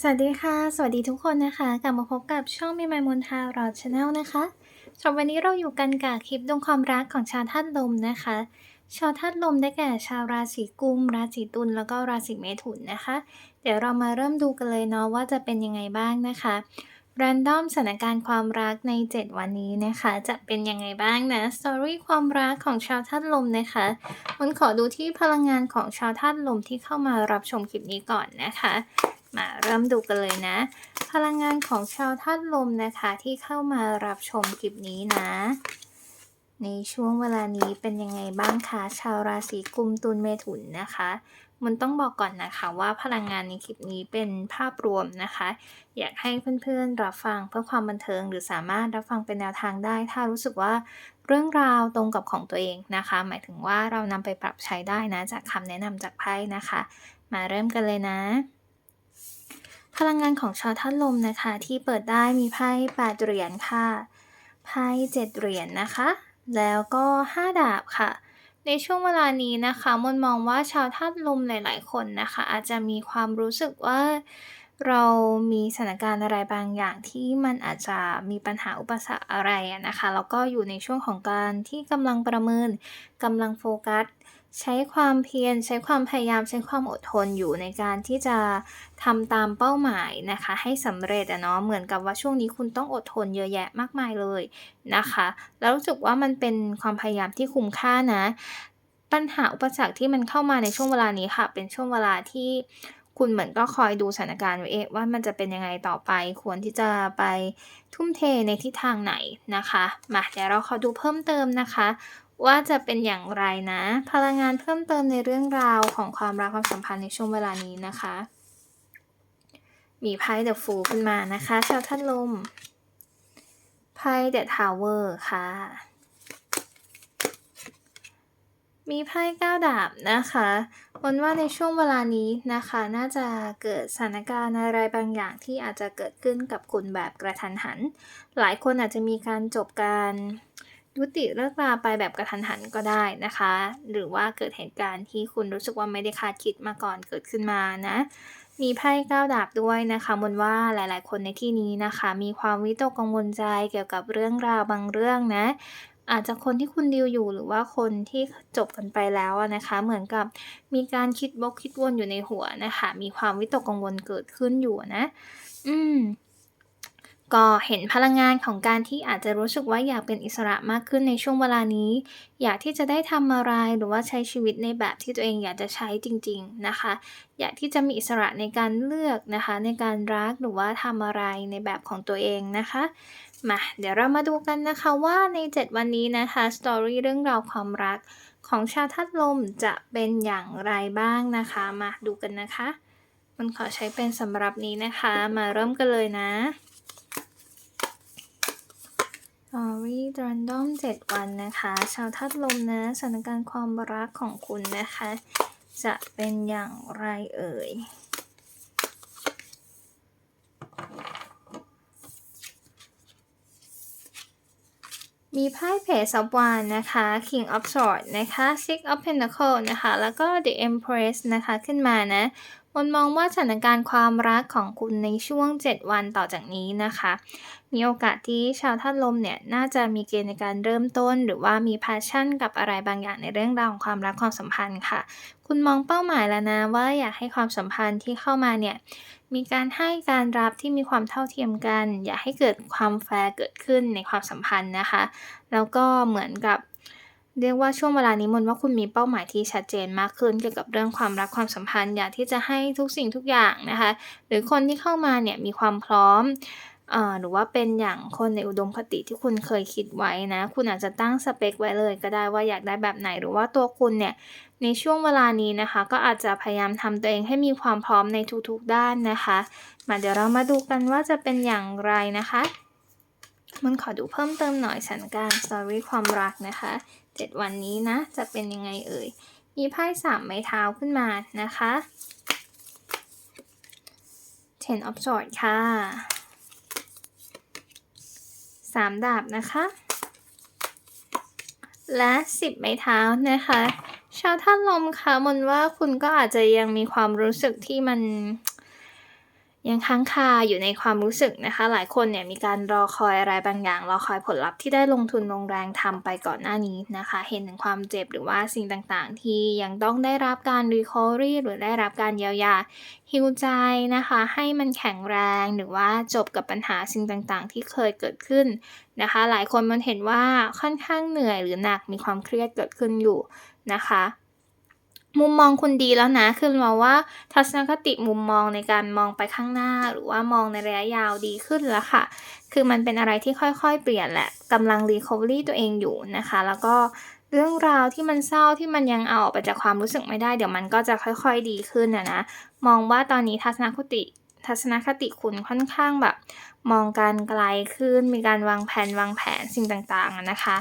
สวัสดีค่ะ สวัสดีทุกคนนะคะ กลับมาพบกับช่องมีไมมนทารอชาแนลนะคะสำหรับวันนี้เราอยู่กันกับคลิปดวงความรักของชาวธาตุลมนะคะ ชาวธาตุลมได้แก่ชาวราศีกุม ราศีตุล แล้วก็ราศีเมถุนนะคะ เดี๋ยวเรามาเริ่มดูกันเลยเนาะว่าจะเป็นยังไงบ้างนะคะรันดอมสถานการณ์ความรักใน 7 วันนี้นะคะ จะเป็นยังไงบ้างนะสตอรี่ความรักของชาวธาตุลมนะคะมันขอดูที่พลังงานของชาวธาตุลมที่เข้ามารับชมคลิปนี้ก่อนนะคะ มาเริ่มดูกันเลยนะ พลังงานของชาวธาตุลมนะคะที่เข้ามารับชมคลิปนี้นะ ในช่วงเวลานี้เป็นยังไงบ้างคะชาวราศีกุมตุลเมถุนนะคะมันต้องบอกก่อนนะคะว่าพลังงานในคลิปนี้เป็นภาพรวมนะคะ อยากให้เพื่อนๆรับฟังเพื่อความบันเทิง หรือสามารถรับฟังเป็นแนวทางได้ ถ้ารู้สึกว่าเรื่องราวตรงกับของตัวเองนะคะ หมายถึงว่าเรานำไปปรับใช้ได้นะจากคำแนะนำจากไพ่นะคะ มาเริ่มกันเลยนะ พลังงานของชาวท่านลมนะคะ ที่เปิดได้มีไพ่แปดเหรียญค่ะไพ่เจ็ดเหรียญนะคะ แล้วก็ห้าดาบค่ะ ในช่วงเวลานี้นะคะมนมองว่าชาวธาตุลมหลาย ๆ คนนะคะ อาจจะมีความรู้สึกว่าเรามีสถานการณ์อะไรบางอย่างที่มันอาจจะมีปัญหาอุปสรรคอะไรนะคะ แล้วก็อยู่ในช่วงของการที่กำลังประเมินกำลังโฟกัส ใช้ความเพียรใช้ความพยายามใช้ความอดทนอยู่ในการที่จะทำตามเป้าหมายนะคะ ให้สำเร็จอะเนาะเหมือนกับว่าช่วงนี้คุณต้องอดทนเยอะแยะมากมายเลยนะคะ แล้วรู้สึกว่ามันเป็นความพยายามที่คุ้มค่านะ ปัญหาอุปสรรคที่มันเข้ามาในช่วงเวลานี้ค่ะ เป็นช่วงเวลาที่คุณเหมือนก็คอยดูสถานการณ์ไว้เองว่ามันจะเป็นยังไงต่อไป ควรที่จะไปทุ่มเทในทิศทางไหนนะคะ มาเดี๋ยวเราขอดูเพิ่มเติมนะคะว่าจะเป็นอย่างไรนะ พลังงานเพิ่มเติมในเรื่องราวของความรักความสัมพันธ์ในช่วงเวลานี้นะคะ มีไพ่ The Fool ขึ้นมานะคะ ชาวท่านลมไพ่ The Tower ค่ะ มีไพ่ก้าวดาบนะคะวันว่าในช่วงเวลานี้นะคะ น่าจะเกิดสถานการณ์อะไรบางอย่างที่อาจจะเกิดขึ้นกับคุณแบบกระทันหัน หลายคนอาจจะมีการจบการ ยุติเลิกราไปแบบกระทันหันก็ได้นะคะ หรือว่าเกิดเหตุการณ์ที่คุณรู้สึกว่าไม่ได้คาดคิดมาก่อนเกิดขึ้นมานะ มีไพ่ก้าวดาบด้วยนะคะมนว่าหลายๆ คนในที่นี้นะคะ มีความวิตกกังวลใจเกี่ยวกับเรื่องราวบางเรื่องนะ อาจจะคนที่คุณดีลอยู่หรือว่าคนที่จบกันไปแล้วนะคะ เหมือนกับมีการคิดวกคิดวนอยู่ในหัวนะคะ มีความวิตกกังวลเกิดขึ้นอยู่นะ อืม ก็เห็นพลังงานของการที่อาจจะรู้สึกว่าอยากเป็นอิสระมากขึ้นในช่วงเวลานี้ อยากที่จะได้ทำอะไรหรือว่าใช้ชีวิตในแบบที่ตัวเองอยากจะใช้จริง ๆนะคะ อยากที่จะมีอิสระในการเลือกนะคะ ในการรักหรือว่าทำอะไรในแบบของตัวเองนะคะมาเดี๋ยวเรามาดูกันนะคะว่าใน 7 วันนี้นะคะสตอรี่เรื่องราวความรักของชาวธาตุลมจะเป็นอย่างไรบ้างนะคะ มาดูกันนะคะ มันขอใช้เป็นสำหรับนี้นะคะ มาเริ่มกันเลยนะ สตอรี่รันดอม7วันนะคะ ชาวธาตุลมนะสถานการณ์ความรักของคุณนะคะ จะเป็นอย่างไรเอ่ยมีไพ่เพจซับวานนะคะ King of Swords นะคะ Six of Pentacles นะคะ แล้วก็ The Empress นะคะ ขึ้นมานะ มนมองว่าสถานการณ์ความรักของคุณในช่วง 7 วันต่อจากนี้นะคะ มีโอกาสที่ชาวท่านลมเนี่ยน่าจะมีเกณฑ์ในการเริ่มต้น หรือว่ามี passion กับอะไรบางอย่างในเรื่องราวของความรักความสัมพันธ์ค่ะ คุณมองเป้าหมายแล้วนะว่าอยากให้ความสัมพันธ์ที่เข้ามาเนี่ยมีการให้การรับที่มีความเท่าเทียมกัน อย่าให้เกิดความแฟร์เกิดขึ้นในความสัมพันธ์นะคะ แล้วก็เหมือนกับ เรียกว่าช่วงเวลานี้มนว่าคุณมีเป้าหมายที่ชัดเจนมากขึ้น เกี่ยวกับเรื่องความรักความสัมพันธ์ อยากที่จะให้ทุกสิ่งทุกอย่างนะคะ หรือคนที่เข้ามาเนี่ยมีความพร้อมเอ่อหรือว่าเป็นอย่างคนในอุดมคติที่คุณเคยคิดไว้นะ คุณอาจจะตั้งสเปคไว้เลย ก็ได้ว่าอยากได้แบบไหนหรือว่าตัวคุณเนี่ยในช่วงเวลานี้นะคะ ก็อาจจะพยายามทำตัวเองให้มีความพร้อมในทุกๆด้านนะคะ มาเดี๋ยวเรามาดูกันว่าจะเป็นอย่างไรนะคะ มันขอดูเพิ่มเติมหน่อยสถานการณ์สตอรี่ความรักนะคะ 7 วันนี้นะ จะเป็นยังไงเอ่ย มีไพ่สามไม้เท้าขึ้นมานะคะ Ten of Swords ค่ะสามดาบนะคะ และสิบไม้เท้านะคะ ชาวท่านลมคะมันว่าคุณก็อาจจะยังมีความรู้สึกที่มัน ยังค้างคาอยู่ในความรู้สึกนะคะ หลายคนเนี่ยมีการรอคอยอะไรบางอย่าง รอคอยผลลัพธ์ที่ได้ลงทุนลงแรงทำไปก่อนหน้านี้นะคะ เห็นถึงความเจ็บหรือว่าสิ่งต่างๆ ที่ยังต้องได้รับการ recovery หรือได้รับการเยียวยาฮีลใจนะคะ ให้มันแข็งแรงหรือว่าจบกับปัญหาสิ่งต่างๆ ที่เคยเกิดขึ้นนะคะ หลายคนมันเห็นว่าค่อนข้างเหนื่อยหรือหนักมีความเครียดเกิดขึ้นอยู่นะคะ มุมมองคุณดีแล้วนะ คือมองว่าทัศนคติมุมมองในการมองไปข้างหน้า หรือว่ามองในระยะยาวดีขึ้นแล้วค่ะ คือมันเป็นอะไรที่ค่อยๆ เปลี่ยนแหละกำลังรีคอเวอรี่ตัวเองอยู่นะคะ แล้วก็เรื่องราวที่มันเศร้าที่มันยังเอาออกไปจากความรู้สึกไม่ได้ เดี๋ยวมันก็จะค่อยๆดีขึ้นอะนะ มองว่าตอนนี้ทัศนคติ ทัศนคติคุณค่อนข้างแบบ มองการไกลขึ้น มีการวางแผนวางแผนสิ่งต่างๆนะคะ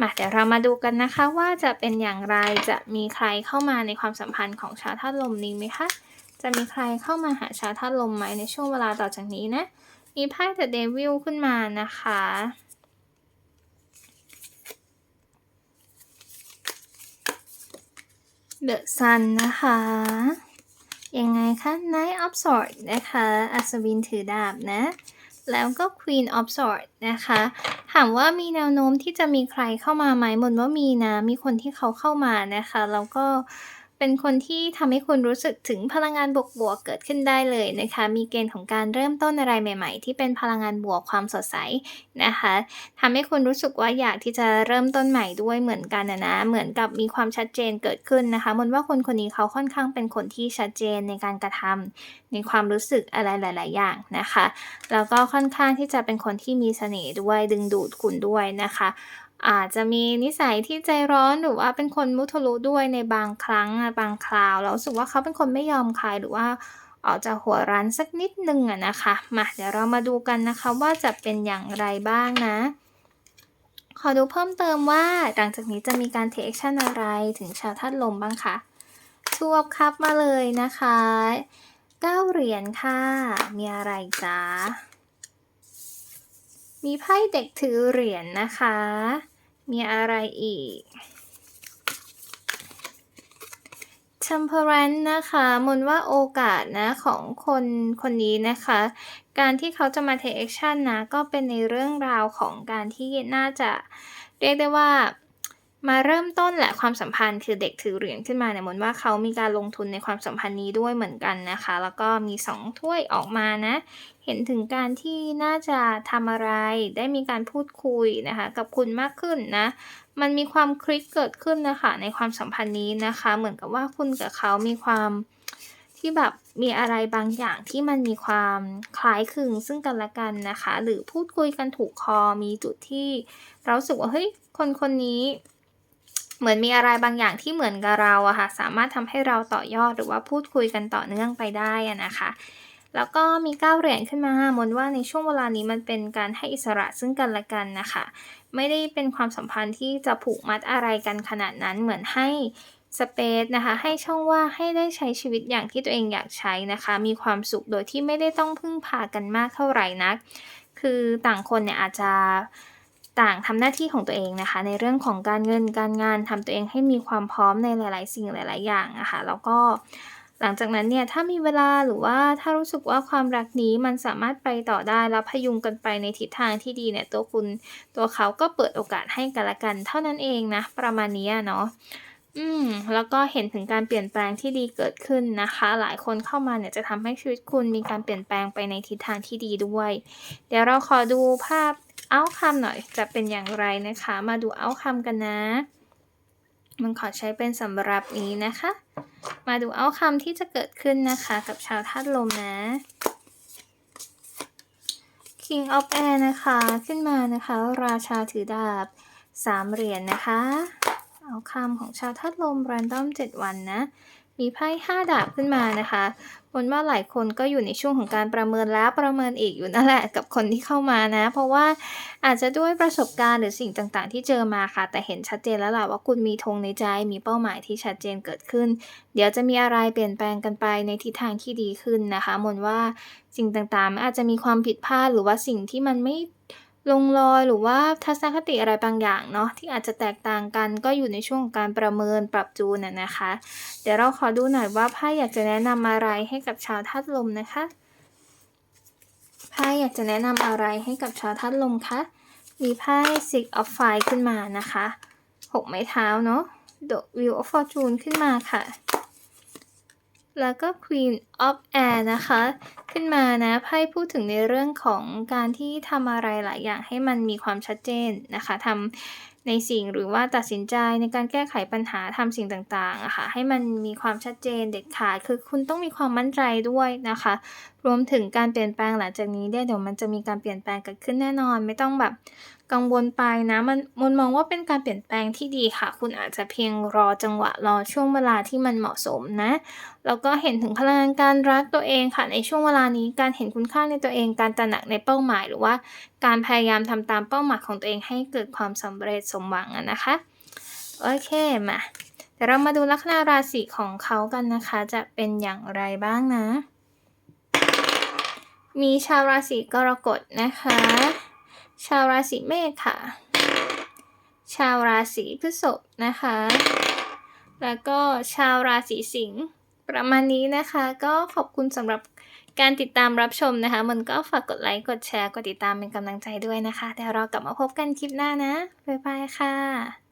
มาเดี๋ยวเรามาดูกันนะคะว่าจะเป็นอย่างไรจะมีใครเข้ามาในความสัมพันธ์ของชาวธาตุลมนี้ไหมคะ จะมีใครเข้ามาหาชาวธาตุลมไหมในช่วงเวลาต่อจากนี้นะ มีไพ่ The Devil ขึ้นมานะคะ The Sun นะคะ ยังไงคะ Knight of Swords นะคะ อัศวินถือดาบนะ แล้วก็ Queen of Swords นะคะ ถามว่ามีแนวโน้มที่จะมีใครเข้ามาไหมมนว่ามีนะ มีคนที่เขาเข้ามานะคะ แล้วก็ เป็นคนที่ทำให้คุณรู้สึกถึงพลังงานบวกๆเกิดขึ้นได้เลยนะคะ มีเกณฑ์ของการเริ่มต้นอะไรใหม่ ๆ ที่เป็นพลังงานบวกความสดใสนะคะทำให้คุณรู้สึกว่าอยากที่จะเริ่มต้นใหม่ด้วยเหมือนกันนะนะเหมือนกับมีความชัดเจนเกิดขึ้นนะคะมนว่าคนคนนี้เขาค่อนข้างเป็นคนที่ชัดเจนในการกระทำในความรู้สึกอะไรหลาย ๆ อย่างนะคะแล้วก็ค่อนข้างที่จะเป็นคนที่มีเสน่ห์ด้วยดึงดูดคุณด้วยนะคะ อาจจะมีนิสัยที่ใจร้อนหรือว่าเป็นคนมุทะลุด้วยในบางครั้งบางคราวเรารู้สึกว่าเขาเป็นคนไม่ยอมใครหรือว่าออกจะหัวรั้นสักนิดนึงอะนะคะมาเดี๋ยวเรามาดูกันนะคะว่าจะเป็นอย่างไรบ้างนะ ขอดูเพิ่มเติมว่าหลังจากนี้จะมีการเทคชั่นอะไรถึงชาวธาตุลมบ้างคะทูบคัพมาเลยนะคะเก้าเหรียญค่ะ มีอะไรจ๊ะมีไพ่เด็กถือเหรียญนะคะ มีอะไรอีก Temperance นะคะ มนว่าโอกาสนะของคนคนนี้นะคะ การที่เขาจะมา take action นะ ก็เป็นในเรื่องราวของการที่น่าจะเรียกได้ว่า มาเริ่มต้นแหละความสัมพันธ์คือเด็กถือเหรียญขึ้นมาเนี่ยมนว่าเขามีการลงทุนในความสัมพันธ์นี้ด้วยเหมือนกันนะคะ แล้วก็มีสองถ้วยออกมานะ เห็นถึงการที่น่าจะทำอะไร ได้มีการพูดคุยนะคะกับคุณมากขึ้นนะ มันมีความคลิกเกิดขึ้นนะคะในความสัมพันธ์นี้นะคะ เหมือนกับว่าคุณกับเขามีความที่แบบมีอะไรบางอย่างที่มันมีความคล้ายคลึงซึ่งกันและกันนะคะ หรือพูดคุยกันถูกคอมีจุดที่เราสึกว่าเฮ้ยคนคนนี้ เหมือนมีอะไรบางอย่างที่เหมือนกับเราอะค่ะ สามารถทำให้เราต่อยอดหรือว่าพูดคุยกันต่อเนื่องไปได้อะนะคะ แล้วก็มีก้าเหรียญขึ้นมามนว่าในช่วงเวลานี้มันเป็นการให้อิสระซึ่งกันและกันนะคะ ไม่ได้เป็นความสัมพันธ์ที่จะผูกมัดอะไรกันขนาดนั้นเหมือนให้สเปซนะคะ ให้ช่องว่างให้ได้ใช้ชีวิตอย่างที่ตัวเองอยากใช้นะคะ มีความสุขโดยที่ไม่ได้ต้องพึ่งพากันมากเท่าไหร่นัก คือต่างคนเนี่ยอาจจะ ต่างทำหน้าที่ของตัวเองนะคะ ในเรื่องของการเงินการงานทำตัวเองให้มีความพร้อมในหลาย ๆ สิ่งหลาย ๆ อย่างนะคะแล้วก็หลังจากนั้นเนี่ยถ้ามีเวลาหรือว่าถ้ารู้สึกว่าความรักนี้มันสามารถไปต่อได้แล้วพยุงกันไปในทิศทางที่ดีเนี่ยตัวคุณตัวเขาก็เปิดโอกาสให้กันละกัน เท่านั้นเองนะประมาณนี้เนาะอืมแล้วก็เห็นถึงการเปลี่ยนแปลงที่ดีเกิดขึ้นนะคะ หลายคนเข้ามาเนี่ยจะทำให้ชีวิตคุณมีการเปลี่ยนแปลงไปในทิศทางที่ดีด้วย เดี๋ยวเราขอดูภาพ เอาคำหน่อยจะเป็นอย่างไรนะคะ มาดูเอาคำกันนะ มันขอใช้เป็นสำหรับนี้นะคะ มาดูเอาคำที่จะเกิดขึ้นนะคะกับชาวธาตุลมนะ King of Air นะคะ ขึ้นมานะคะ ราชาถือดาบสามเหรียญนนะคะ เอาคำของชาวธาตุลม รันดอม 7 วันนะ มีไพ่ห้าดาบขึ้นมานะคะมนว่าหลายคนก็อยู่ในช่วงของการประเมินแล้วประเมินอีกอยู่นั่นแหละกับคนที่เข้ามานะ เพราะว่าอาจจะด้วยประสบการณ์หรือสิ่งต่างๆ ที่เจอมาค่ะ แต่เห็นชัดเจนแล้วล่ะว่าคุณมีธงในใจมีเป้าหมายที่ชัดเจนเกิดขึ้น เดี๋ยวจะมีอะไรเปลี่ยนแปลงกันไปในทิศทางที่ดีขึ้นนะคะมนว่าสิ่งต่างๆอาจจะมีความผิดพลาดหรือว่าสิ่งที่มันไม่ ลงรอยหรือว่าทัศนคติอะไรบางอย่างเนาะที่อาจจะแตกต่างกันก็อยู่ในช่วงการประเมินปรับจูนน่ะนะคะ เดี๋ยวเราขอดูหน่อยว่าไพ่อยากจะแนะนำอะไรให้กับชาวธาตุลมนะคะไพ่อยากจะแนะนำอะไรให้กับชาวธาตุลมคะมีไพ่ Six of Fire ขึ้นมานะคะหกไม้เท้าเนาะ The Wheel of Fortune ขึ้นมาค่ะ แล้วก็ Queen of Air นะคะ ขึ้นมานะไพ่พูดถึงในเรื่องของการที่ทำอะไรหลายอย่างให้มันมีความชัดเจนนะคะทำในสิ่งหรือว่าตัดสินใจในการแก้ไขปัญหาทำสิ่งต่างๆอะค่ะให้มันมีความชัดเจนเด็ดขาดคือคุณต้องมีความมั่นใจด้วยนะคะ รวมถึงการเปลี่ยนแปลงหลังจากนี้เนี่ยเดี๋ยวมันจะมีการเปลี่ยนแปลงเกิดขึ้นแน่นอน ไม่ต้องแบบกังวลไปนะมันมนมองว่าเป็นการเปลี่ยนแปลงที่ดีค่ะ คุณอาจจะเพียงรอจังหวะรอช่วงเวลาที่มันเหมาะสมนะแล้วก็เห็นถึงพลังงานการรักตัวเองค่ะในช่วงเวลานี้การเห็นคุณค่าในตัวเอง การตระหนักในเป้าหมาย หรือว่าการพยายามทำตามเป้าหมายของตัวเองให้เกิดความสำเร็จสมหวังนะคะโอเคมาเดี๋ยวเรามาดูลัคนาราศีของเขากันนะคะ จะเป็นอย่างไรบ้างนะ มีชาวราศีกรกฎนะคะ ชาวราศีเมษค่ะ ชาวราศีพฤษภนะคะ แล้วก็ชาวราศีสิงห์ ประมาณนี้นะคะ ก็ขอบคุณสำหรับการติดตามรับชมนะคะ มันก็ฝากกดไลค์ กดแชร์ กดติดตามเป็นกำลังใจด้วยนะคะ เดี๋ยวเรากลับมาพบกันคลิปหน้านะ บ๊ายบายค่ะ